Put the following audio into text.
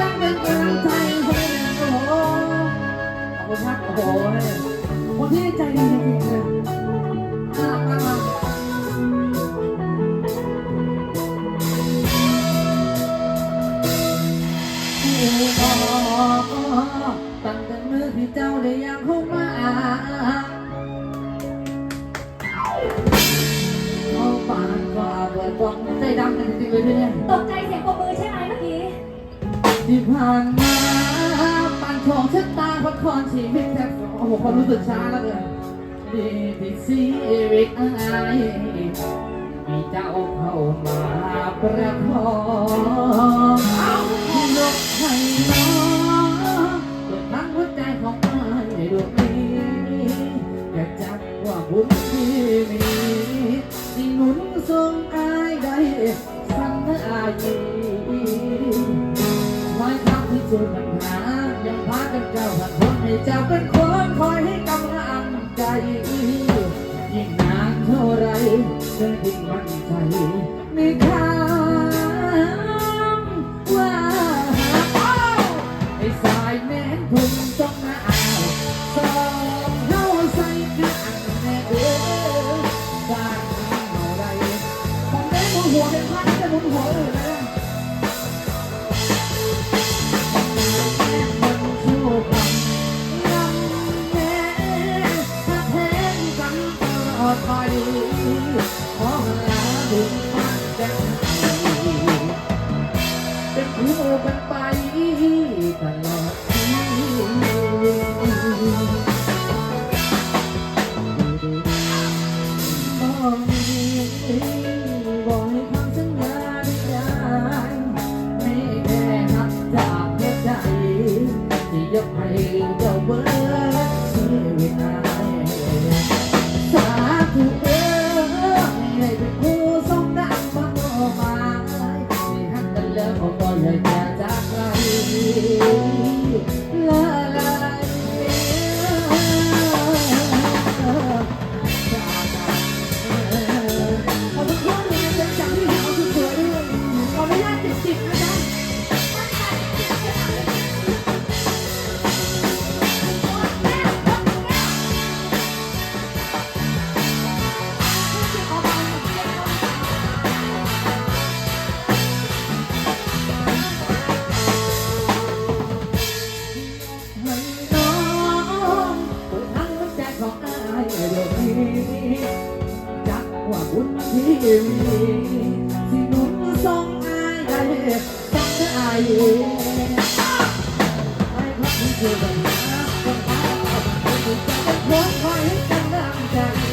ยังเป็นกำลังใจให้โอ้โหขอบคุณครับโอ้โหคนที่ใจดีจริงๆเลยน่ารักมากตั้งแต่มือที่เจ้าได้ยากเข้ามาเขาปาฝ่าเปิดกล้องใจดำกันจริงๆเลยเนี่ยตกใจเสียงปรบมือใช่ไหม ที่ผ่านมาปันของชะตาพักคอนชีวิตแทบโอ้โหความรู้สึกช้าแล้วเลยดีที่ชีวิตอายมีเจ้าเข้ามาประคองเอายกให้น้องเปิดทั้งหัวใจของอายดวงนี้อยากจักว่าบุญที่มีที่หนุนส่งอายได้สันอายีคอย คำที่เจอปัญหายังพากันเจ้าผ่านพ้นให้เจ้าเป็นคนคอยให้กำลังใจยิ่งนานเท่าไรเธอยิ่งมั่นใจในคำว่าไอ้สายแม้นพุ่งต้องมาเอาสองเท้าใส่กันแน่เด้อสร้างเท่าไรผมได้หมุนหัวเป็นพันจะหมุนหัว อื่นเลยเป็นคู่กันไปตลอดชีวิตบอกบอกให้คำสัญญาได้ไม่แค่นับจากหัวใจที่ยกให้เจ้าเบิดชีายได้ส่อายให้ความที่เจอปัญหาปัญหาเอาไปจะเป็นคนคอยให้ใจ